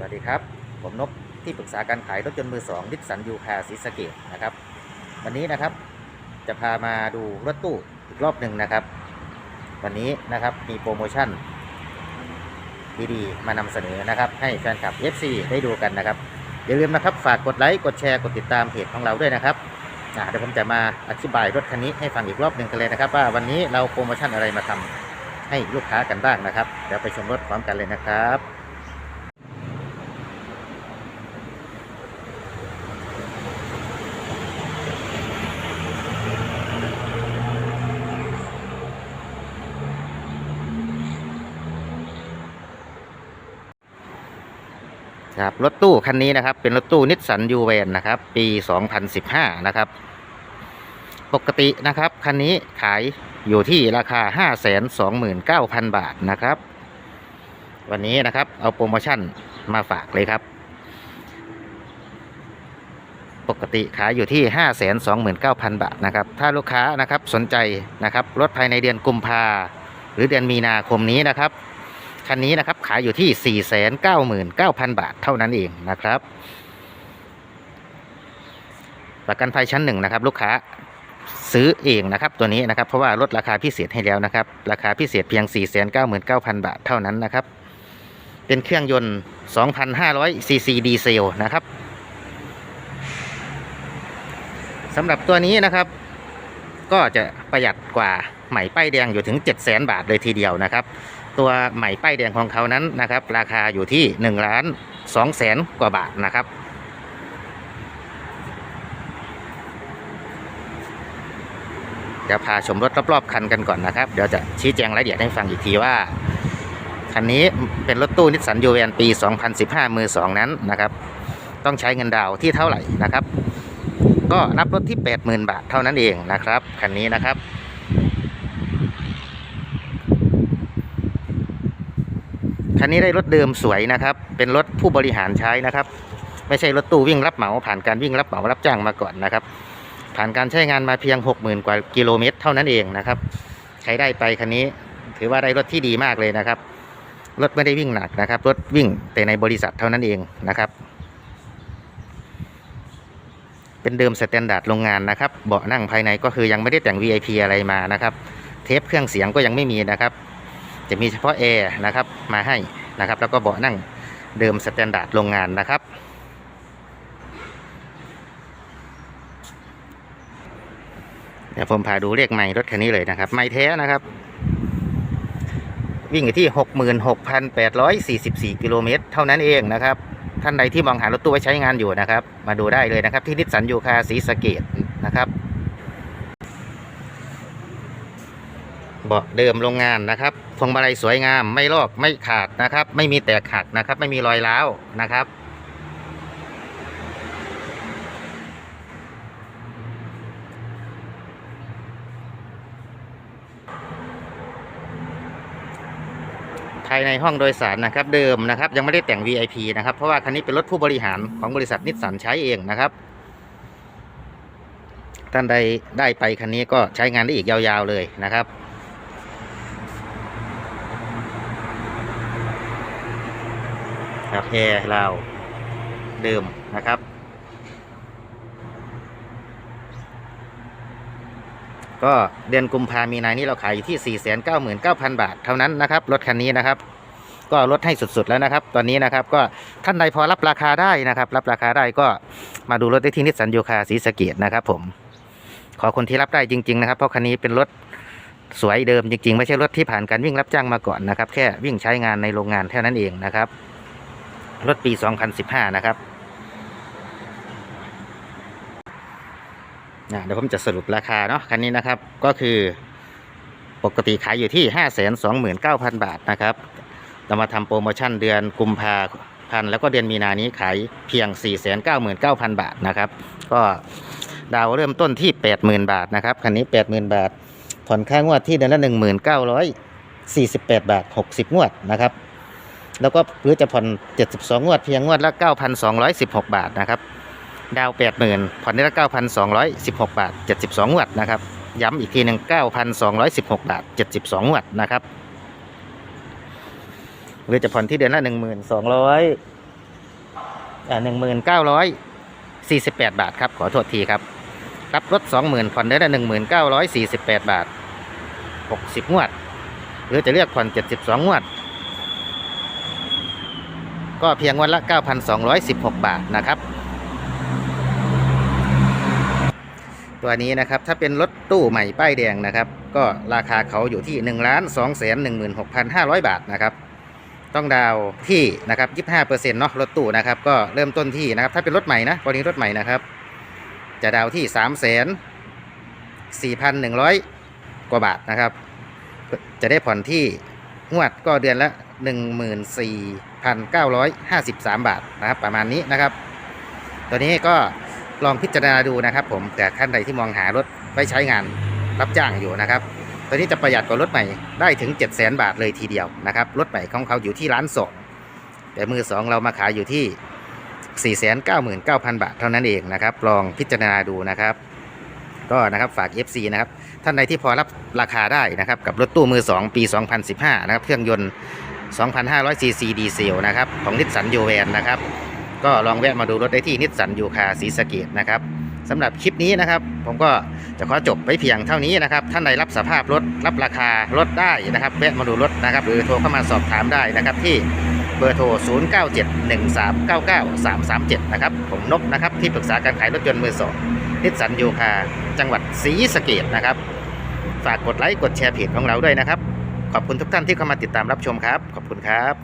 สวัสดีครับ ผมนกที่ปรึกษาการขายรถยนต์มือสองดิสสันยูคาซิสเกตนะครับ วันนี้นะครับจะพามาดูรถตู้อีกรอบหนึ่งนะครับ วันนี้นะครับมีโปรโมชั่นดีๆมานำเสนอนะครับให้แฟนคลับ FC ได้ดูกันนะครับอย่าลืมนะครับฝากกดไลค์กดแชร์กดติดตามเพจของเราด้วยนะครับเดี๋ยวผมจะมาอธิบายรถคันนี้ให้ฟังอีกรอบหนึ่งกันเลยนะครับ ว่าวันนี้เราโปรโมชั่นอะไรมาทำให้ลูกค้ากันบ้างนะครับเดี๋ยวไปชมรถพร้อมกันเลยนะครับ ครับรถตู้คันนี้นะครับ เป็นรถตู้นิสสันยูเวนนะครับ ปี 2015 นะครับ ปกตินะครับ คันนี้ขายอยู่ที่ราคา 529,000 บาทนะครับ วันนี้นะครับเอาโปรโมชั่นมาฝากเลยครับ ปกติขายอยู่ที่ 529,000 บาทนะครับ ถ้าลูกค้านะครับสนใจนะครับรถภายในเดือนกุมภาหรือเดือนมีนาคมนี้นะครับ คันนี้นะครับ ขายอยู่ที่ 499,000 บาทเท่านั้นเองนะครับ ประกันภัยชั้นหนึ่งนะครับ ลูกค้าซื้อเองนะครับ ตัวนี้นะครับ เพราะว่าลดราคาพิเศษให้แล้วนะครับ ราคาพิเศษเพียง 499,000 บาทเท่านั้นนะครับ เป็นเครื่องยนต์ 2,500 ซีซีดีเซลนะครับสำหรับตัวนี้นะครับ ก็จะประหยัดกว่า ใหม่ป้ายแดงอยู่ถึง 700,000 บาทเลยทีเดียวนะครับ ตัวใหม่ป้ายแดงของเขานั้นนะครับ ราคาอยู่ที่1ล้าน2แสนกว่าบาทนะครับเดี๋ยวพาชมรถรอบๆคันกันก่อนนะครับ เดี๋ยวจะชี้แจงรายละเอียดให้ฟังอีกทีว่า คันนี้เป็นรถตู้นิสสันยูเวนปี 2015 มือ 2 นั้นนะครับ ต้องใช้เงินดาวที่เท่าไหร่นะครับ ก็รับรถที่ 80,000 บาทเท่านั้นเองนะครับ คันนี้นะครับ คันนี้ได้รถเดิมสวยนะครับ เป็นรถผู้บริหารใช้นะครับ ไม่ใช่รถตู้วิ่งรับเหมา ผ่านการวิ่งรับเหมารับจ้างมาก่อนนะครับ ผ่านการใช้งานมาเพียง 60,000 กว่ากิโลเมตร เท่านั้นเองนะครับใครได้ไปคันนี้ถือว่าได้รถที่ดีมากเลยนะครับ รถไม่ได้วิ่งหนักนะครับ รถวิ่งแต่ในบริษัทเท่านั้นเองนะครับ เป็นเดิมสแตนดาร์ดโรงงานนะครับ เบาะนั่งภายในก็คือยังไม่ได้แต่ง VIP อะไรมานะครับ เทปเครื่องเสียงก็ยังไม่มีนะครับ จะมีเฉพาะแอร์นะครับมาให้นะครับ แล้วก็เบาะนั่งเดิมสแตนดาร์ดโรงงานนะครับ เดี๋ยวผมพาดูเลขไม่รถคันนี้เลยนะครับ ไม่แท้นะครับ วิ่งอยู่ที่ 66,844 กิโลเมตร เท่านั้นเองนะครับ ท่านใดที่มองหารถตู้ไว้ใช้งานอยู่นะครับ มาดูได้เลยนะครับ ที่นิสสันยูคาสีสเกตนะครับ เบาะเดิมโรงงานนะครับพวงมาลัยสวยงามไม่ลอกไม่ขาดนะครับ ไม่มีแตกหักนะครับ ไม่มีรอยร้าวนะครับ ภายในห้องโดยสารนะครับ เดิมนะครับ ยังไม่ได้แต่ง VIP นะครับ เพราะว่าคันนี้เป็นรถผู้บริหารของบริษัทนิสสันใช้เองนะครับท่านใดได้ไปคันนี้ก็ใช้งานได้อีกยาวๆเลยนะครับ ครับแอร์เราเดิมนะครับ ก็เดือนกุมภามีนานี้เราขายอยู่ที่ 499,000 บาท เท่านั้นนะครับ รถคันนี้นะครับ ก็ลดให้สุดๆแล้วนะครับ ตอนนี้นะครับก็ท่านใดพอรับราคาได้นะครับ รับราคาได้ก็มาดูรถได้ที่นิสสันโยคาสีสเกตนะครับ ผม ขอคนที่รับได้จริง ๆ นะครับ เพราะคันนี้เป็นรถสวยเดิมจริงๆ ไม่ใช่รถที่ผ่านการวิ่งรับจ้างมาก่อนนะครับ แค่วิ่งใช้งานในโรงงานเท่านั้นเองนะครับ รถปี 2015 นะครับนะเดี๋ยวผมจะสรุปราคาเนาะคันนี้นะครับก็คือปกติขายอยู่ที่ 529,000 บาทนะครับเรามาทำโปรโมชั่นเดือนกุมภาพันธ์แล้วก็เดือนมีนานี้ขายเพียง 499,000 บาทนะครับ ก็ดาวเริ่มต้นที่ 80,000 บาทนะครับคันนี้ 80,000 บาท ผ่อนค่างวดที่เดือนละ 1948 บาท 60 งวดนะครับ แล้วก็หรือจะผ่อน 72 งวด เพียงงวดละ 9,216 บาทนะครับดาว 80,000 ผ่อนได้ละ 9,216 บาท 72 งวดนะครับ ย้ำอีกทีหนึ่ง9,216 บาท 72 งวดนะครับ หรือจะผ่อนที่เดือนละ 1,200หนึ่าร้อยสี่สิบาทครับ ขอโทษทีครับ รับรถสองหมื่นผ่อนได้หนึ่งหมื่นเก้าร้อยสี่สิบาทหกสิบงวด หรือจะเลือกผ่อนเจ็ดสิบสองงวด ก็เพียงวันละ 9,216 บาทนะครับ ตัวนี้นะครับถ้าเป็นรถตู้ใหม่ป้ายแดงนะครับ ก็ราคาเขาอยู่ที่ 1 2 1 6 5 0 0 บาทนะครับ ต้องดาวที่นะครับ25%เนาะรถตู้นะครับ ก็เริ่มต้นที่นะครับ ถ้าเป็นรถใหม่นะกรณีรถใหม่นะครับ จะดาวน์ที่3 4 1 0 0 กว่าบาทนะครับ จะได้ผ่อนที่งวดก็เดือนละ 1,953 บาทนะครับประมาณนี้นะครับ ตัวนี้ก็ลองพิจารณาดูนะครับ ผมแต่ท่านใดที่มองหารถไว้ใช้งานรับจ้างอยู่นะครับ ตัวนี้จะประหยัดกว่ารถใหม่ได้ถึง 7 0 0 0 0 0 บาทเลยทีเดียวนะครับรถใหม่ของเขาอยู่ที่ร้านสองแต่มือสองเรามาขายอยู่ที่ 499,000 บาทเท่านั้นเองนะครับ ลองพิจารณาดูนะครับ ก็นะครับฝาก FC นะครับท่านใดที่พอรับราคาได้นะครับกับรถตู้มือ 2 ปี 2015 นะครับเครื่องยนต์ 2,500 ซีซีดีเซลนะครับของนิสสันโยแวนนะครับก็ลองแวะมาดูรถได้ที่นิสสันยูคาศรีสเกดนะครับสำหรับคลิปนี้นะครับ ผมก็จะขอจบไว้เพียงเท่านี้นะครับท่านใดรับสภาพรถรับราคารถได้นะครับแวะมาดูรถนะครับ หรือโทรเข้ามาสอบถามได้นะครับที่เบอร์โทร 0971399337 นะครับ ผมนกนะครับ ที่ปรึกษาการขายรถยนต์มือสองนิสสันยูคาจังหวัดศรีสะเกดนะครับ ฝากกดไลค์ กดแชร์เพจของเราด้วยนะครับ ขอบคุณทุกท่านที่เข้ามาติดตามรับชมครับ ขอบคุณครับ